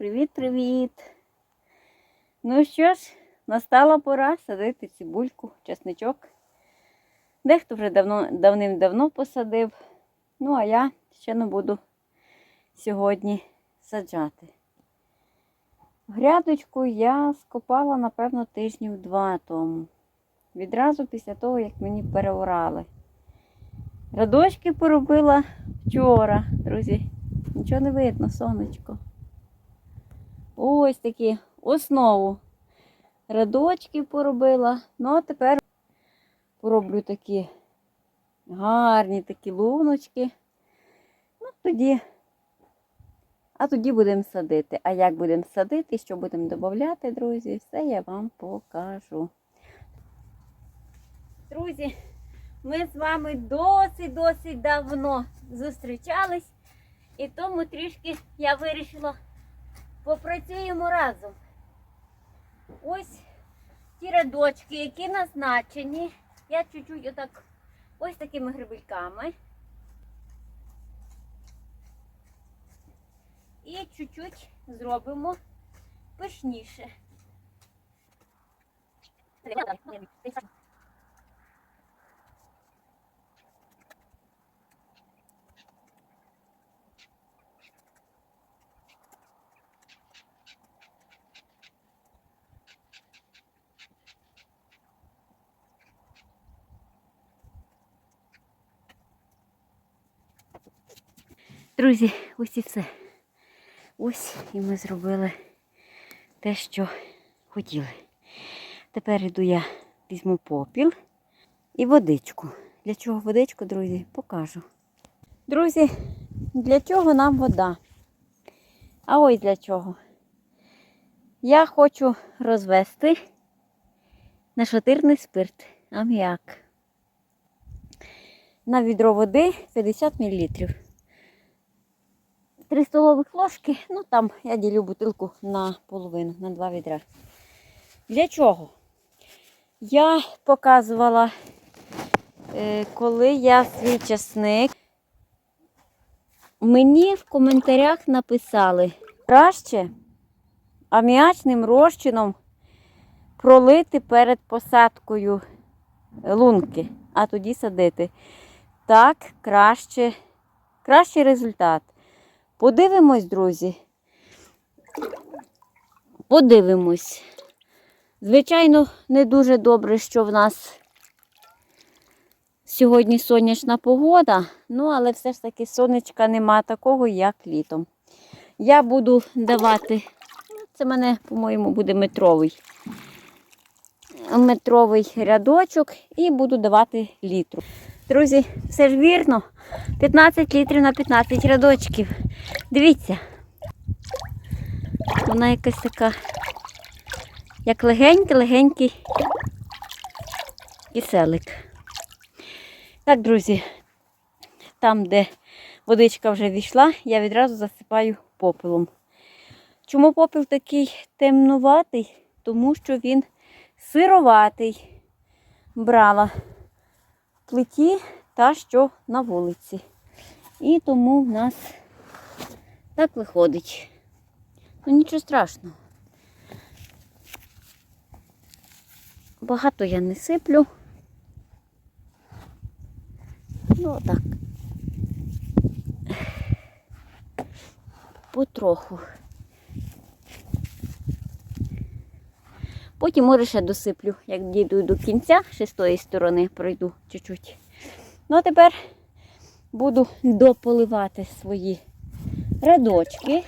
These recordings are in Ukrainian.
Привіт-привіт! Ну що ж, настала пора садити цибульку, чесничок. Дехто вже давно, давним-давно посадив. Ну, а я ще не буду сьогодні саджати. Грядочку я скопала, напевно, тижнів два тому. Відразу після того, як мені переорали. Радочки поробила вчора, друзі. Нічого не видно, сонечко. Ось такі основу. Радочки поробила. Ну, а тепер пороблю такі гарні такі луночки. Ну, тоді. А тоді будемо садити. А як будемо садити, що будемо додати, друзі, все я вам покажу. Друзі, ми з вами досить-досить давно зустрічались, і тому трішки я вирішила попрацюємо разом. Ось ті рядочки, які назначені. Я чуть-чуть отак ось такими грибельками. І чуть-чуть зробимо пишніше. Друзі, ось і все. Ось і ми зробили те, що хотіли. Тепер іду я візьму попіл і водичку. Для чого водичку, друзі, покажу. Друзі, для чого нам вода? А ось для чого. Я хочу розвести нашатирний спирт, аміак. На відро води 50 мл. 3 столових ложки, ну там я ділю бутилку на половину, на два відра. Для чого? Я показувала, е, коли я свій часник. Мені в коментарях написали, краще аміачним розчином пролити перед посадкою лунки, а тоді садити. Так, краще, кращий результат. Подивимось, друзі. Подивимось. Звичайно, не дуже добре, що в нас сьогодні сонячна погода, ну, але все ж таки сонечка нема такого, як літом. Я буду давати, це мене, по-моєму, буде метровий. Метровий рядочок і буду давати літру. Друзі, все ж вірно. 15 літрів на 15 рядочків. Дивіться. Вона якась така, як легенький-легенький киселик. Так, друзі, там, де водичка вже війшла, я відразу засипаю попелом. Чому попіл такий темнуватий? Тому що він сироватий. Брала плиті та, що на вулиці. І тому в нас так виходить. Ну нічого страшного. Багато я не сиплю. Ну так. Потроху. Потім, може, ще досиплю, як дійду до кінця, ще з тої сторони пройду чуть-чуть. Ну, а тепер буду дополивати свої рядочки.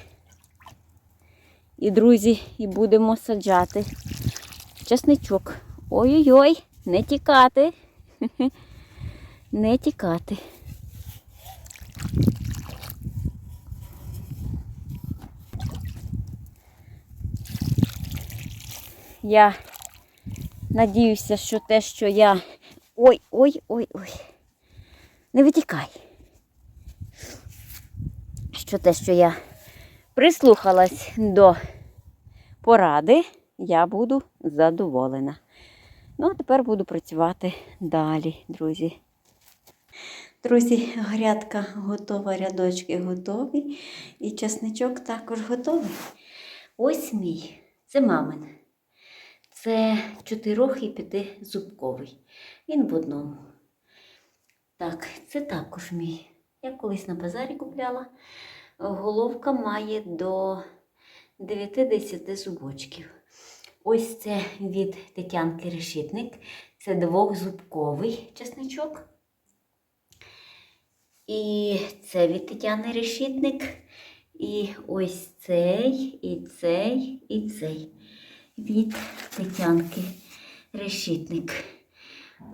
І, друзі, і будемо саджати часничок. Ой-ой-ой, не тікати. Не тікати. Я надіюся, що те, що я... Ой-ой-ой-ой. Не витікай. Що те, що я прислухалась до поради, я буду задоволена. Ну, а тепер буду працювати далі, друзі. Друзі, грядка готова, рядочки готові. І часничок також готовий. Ось мій. Це мамин. Це 4 і 5 зубковий. Він в одному. Так, це також мій. Я колись на базарі купляла. Головка має до 9-10 зубочків. Ось це від Тетянки Решітник. Це двохзубковий чесничок. І це від Тетяни Решітник. І ось цей, і цей, і цей. Від Тетянки Решітник.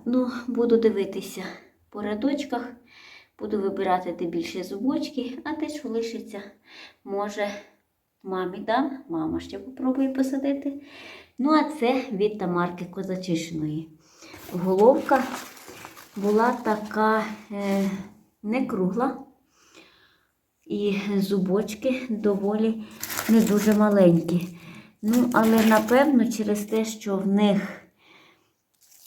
Ну, буду дивитися по рядочках, буду вибирати де більше зубочки, а те, що лишиться, може, мамі дам, мама ще попробує посадити. Ну, а це від Тамарки Козачишиної. Головка була така е, не кругла, і зубочки доволі не дуже маленькі. Ну, але напевно, через те, що в них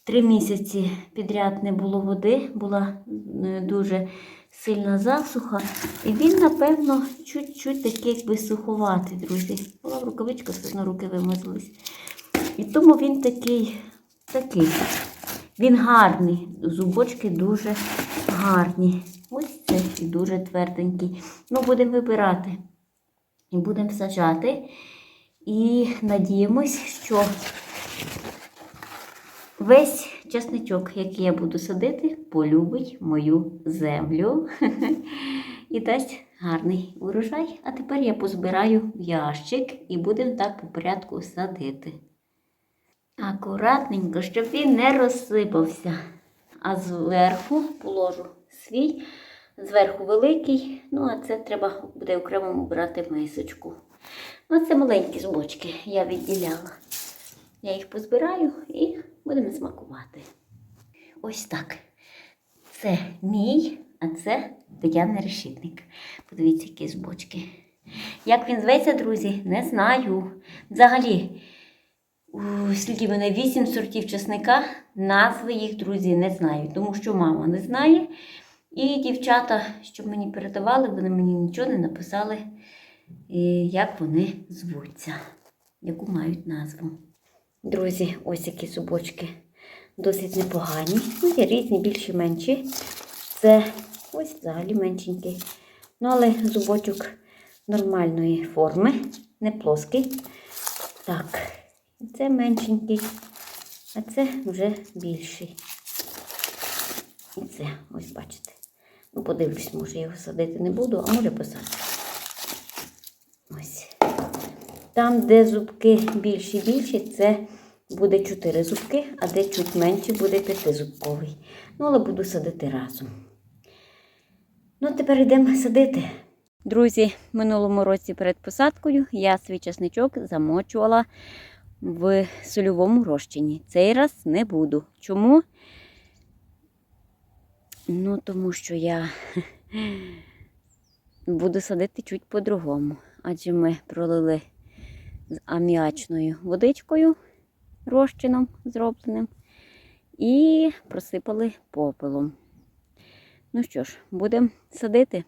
три місяці підряд не було води, була е, дуже сильна засуха. І він, напевно, чуть-чуть такий якби суховатий, друзі. Була в рукавичка, все одно руки вимазались. І тому він такий, такий. Він гарний. Зубочки дуже гарні. Ось це дуже тверденький. Ну, будемо вибирати. І будемо саджати. І надіємось, що весь часничок, який я буду садити, полюбить мою землю і дасть гарний урожай. А тепер я позбираю ящик і будемо так по порядку садити. Акуратненько, щоб він не розсипався. А зверху положу свій, зверху великий, ну а це треба буде окремо брати мисочку. Ну, це маленькі зубочки я відділяла. Я їх позбираю і будемо смакувати. Ось так. Це мій, а це Тетяна Решітник. Подивіться, які зубочки. Як він зветься, друзі, не знаю. Взагалі, скільки в мене вісім сортів чесника, назви їх, друзі, не знаю, тому що мама не знає. І дівчата, що мені передавали, вони мені нічого не написали, як вони звуться, яку мають назву. Друзі, ось які зубочки досить непогані. Ну, є різні, більші, менші. Це ось взагалі меншенький. Ну, але зубочок нормальної форми, не плоский. Так, це меншенький, а це вже більший. І це, ось бачите. Ну, подивлюсь, може його садити не буду, а може посаджу. Ось. Там, де зубки більші-більші, це буде 4 зубки, а де чуть менше буде 5-зубковий. Ну, але буду садити разом. Ну, тепер йдемо садити. Друзі, минулому році перед посадкою я свій часничок замочувала в сольовому розчині. Цей раз не буду. Чому? Ну, тому що я буду садити чуть по-другому. Адже ми пролили з аміачною водичкою, розчином зробленим, і просипали попелом. Ну що ж, будемо садити.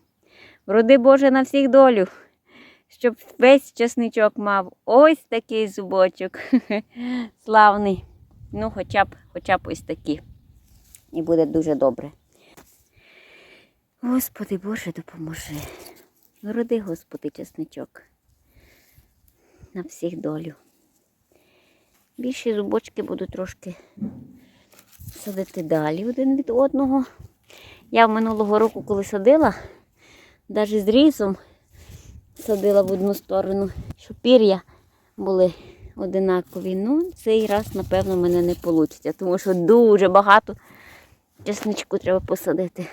Вроди Боже на всіх долю, щоб весь часничок мав ось такий зубочок. Славний. Ну, хоча б, хоча б ось такі. І буде дуже добре. Господи Боже, допоможи. Роди, Господи, чесничок. На всіх долю. Більші зубочки буду трошки садити далі один від одного. Я минулого року, коли садила, навіть з різом садила в одну сторону, щоб пір'я були одинакові. Ну, цей раз, напевно, мене не вийде, тому що дуже багато чесничку треба посадити.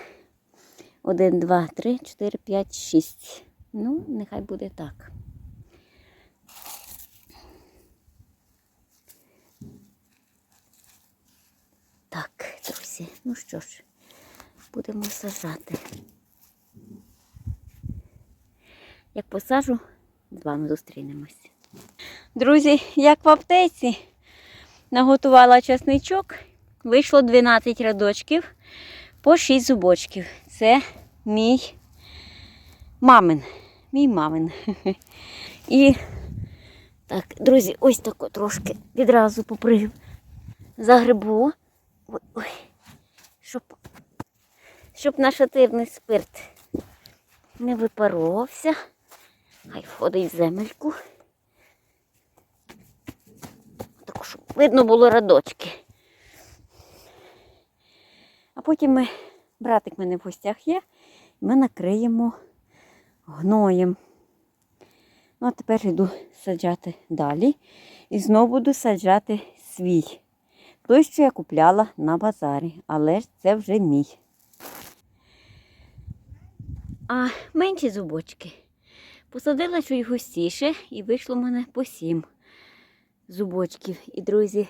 Один, два, три, чотири, п'ять, шість. Ну, нехай буде так. Так, друзі, ну що ж, будемо сажати. Як посажу, з вами зустрінемось. Друзі, як в аптеці, наготувала часничок, вийшло 12 рядочків по 6 зубочків. Це мій мамин. Мій мамин. І Так, друзі, ось тако трошки відразу поприв загребу. Ой, ой. Щоб, щоб наш атирний спирт не випаровувався. Хай входить в земельку. Так, щоб видно було радочки. А потім ми, братик мене в гостях є, ми накриємо гноєм. Ну, а тепер йду саджати далі. І знову буду саджати свій. Той, що я купляла на базарі, але ж це вже мій. А менші зубочки посадила чуть густіше і вийшло в мене по сім зубочків. І, друзі,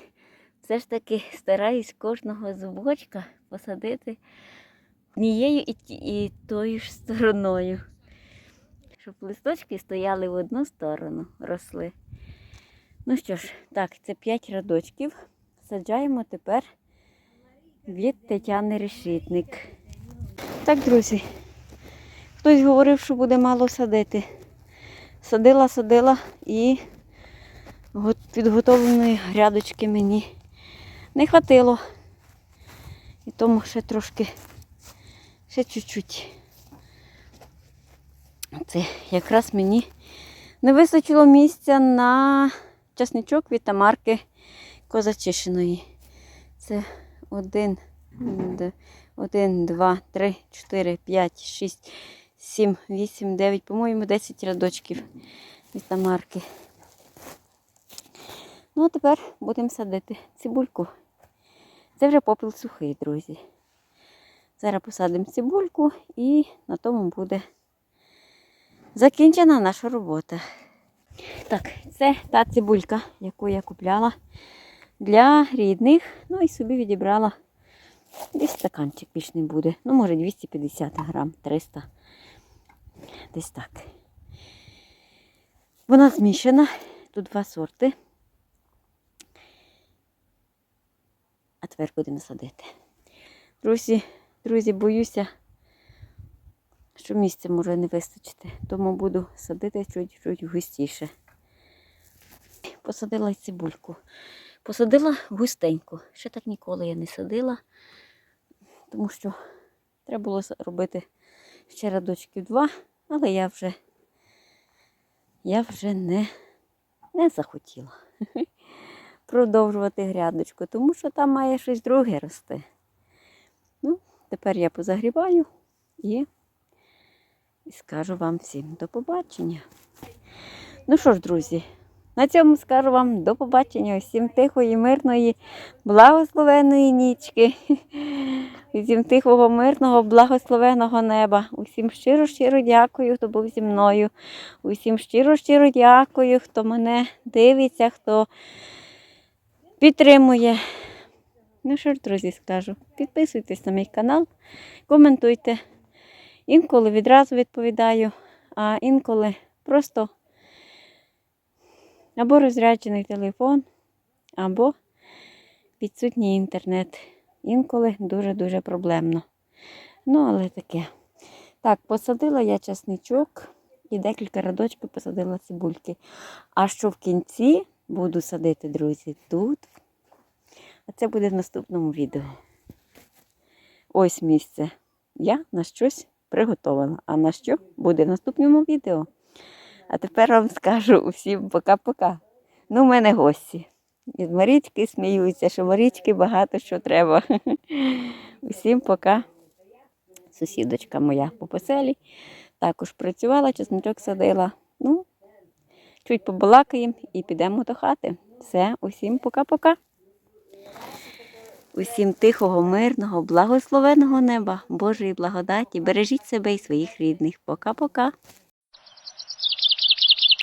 все ж таки стараюсь кожного зубочка посадити однією і, і тою ж стороною. Щоб листочки стояли в одну сторону, росли. Ну що ж, так, це 5 рядочків. Саджаємо тепер від Тетяни Решітник. Так, друзі, хтось говорив, що буде мало садити. Садила, садила і підготовленої грядочки мені не хватило. І тому ще трошки, ще чуть-чуть. Це якраз мені не вистачило місця на часничок від Тамарки Козачишиної. Це один, один, два, три, чотири, п'ять, шість, сім, вісім, дев'ять, по-моєму, 10 рядочків від Тамарки. Ну, а тепер будемо садити цибульку. Це вже попіл сухий, друзі. Зараз посадимо цибульку і на тому буде закінчена наша робота. Так, це та цибулька, яку я купляла для рідних. Ну і собі відібрала десь стаканчик більш не буде. Ну, може, 250 грам, 300. Десь так. Вона змішана. Тут два сорти. А тепер будемо садити. Друзі, друзі, боюся, що місця може не вистачити, тому буду садити чуть-чуть густіше. Посадила цибульку. Посадила густенько. Ще так ніколи я не садила, тому що треба було робити ще рядочків два, але я вже, я вже не, не захотіла продовжувати грядочку, тому що там має щось друге рости. Ну, тепер я позагрібаю і скажу вам всім до побачення. Ну що ж, друзі, на цьому скажу вам до побачення. Усім тихої, мирної, благословеної нічки. Усім тихого, мирного, благословеного неба. Усім щиро-щиро дякую, хто був зі мною. Усім щиро-щиро дякую, хто мене дивиться, хто підтримує. Ну що ж, друзі, скажу, підписуйтесь на мій канал, коментуйте. Інколи відразу відповідаю, а інколи просто або розряджений телефон, або відсутній інтернет. Інколи дуже-дуже проблемно. Ну, але таке. Так, посадила я часничок і декілька радочків посадила цибульки. А що в кінці буду садити, друзі, тут. А це буде в наступному відео. Ось місце. Я на щось приготувала. А на що буде в наступному відео. А тепер вам скажу усім пока-пока. Ну, в мене гості. Від Марічки сміються, що Марічки багато що треба. Усім пока. Сусідочка моя по поселі. Також працювала, чесночок садила. Ну, чуть побалакаємо і підемо до хати. Все, усім пока-пока. Усім тихого, мирного, благословеного неба, Божої благодаті. Бережіть себе і своїх рідних. Пока-пока.